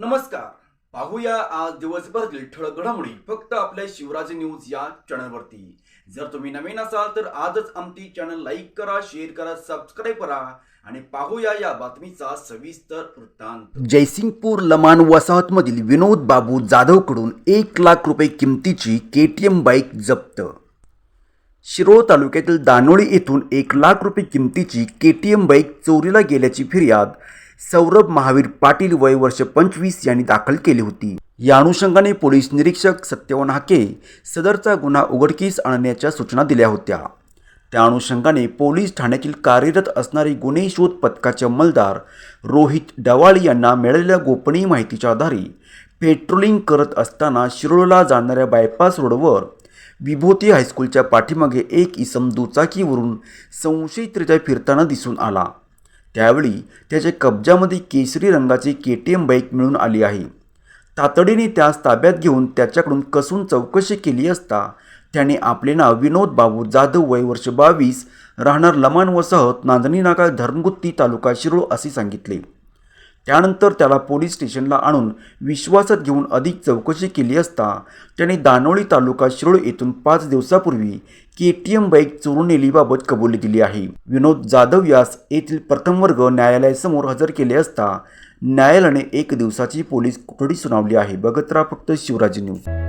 नमस्कार. पाहूया आज दिवसभरातील ठळक घडामोडी फक्त आपल्या शिवराज न्यूज या चॅनलवरती. जर तुम्ही नवीन असाल तर आजच आमची चॅनल लाईक करा शेअर करा सबस्क्राईब करा आणि पाहूया या बातमीचा सविस्तर वृत्तांत. जयसिंगपूर लमान वसाहतमधील विनोद बाबू जाधवकडून एक लाख रुपये किमतीची के टी एम बाईक जप्त. शिरोळ तालुक्यातील दानोळी येथून एक लाख रुपये किमतीची के टी एम बाईक चोरीला गेल्याची फिर्याद सौरभ महावीर पाटील वय वर्ष पंचवीस यांनी दाखल केली होती. या अनुषंगाने पोलीस निरीक्षक सत्यवान हाके सदरचा गुन्हा उघडकीस आणण्याच्या सूचना दिल्या होत्या. त्या अनुषंगाने पोलीस ठाण्यातील कार्यरत असणारे गुन्हे शोध पथकाचे अंमलदार रोहित डवाळी यांना मिळालेल्या गोपनीय माहितीच्या आधारे पेट्रोलिंग करत असताना शिरोळला जाणाऱ्या बायपास रोडवर विभूती हायस्कूलच्या पाठीमागे एक इसम दुचाकीवरून संशयितरित्या फिरताना दिसून आला. त्यावेळी त्याच्या कब्जामध्ये केसरी रंगाची के टी एम बाईक मिळून आली आहे. तातडीने त्यास ताब्यात घेऊन त्याच्याकडून कसून चौकशी केली असता त्याने आपले नाव विनोद बाबू जाधव वय वर्ष बावीस राहणार लमान वसाहत नांदणी नाका धरणगुत्ती तालुका शिरोळ असे सांगितले. त्यानंतर त्याला पोलीस स्टेशनला आणून विश्वासात घेऊन अधिक चौकशी केली असता त्याने दानोळी तालुका शिरोळ येथून पाच दिवसापूर्वी के टी एम बाईक चोरून नेलीबाबत कबुली दिली आहे. विनोद जाधव यास येथील प्रथम वर्ग न्यायालयासमोर हजर केले असता न्यायालयाने एक दिवसाची पोलीस कोठडी सुनावली आहे. बघत राहा फक्त शिवराज न्यूज.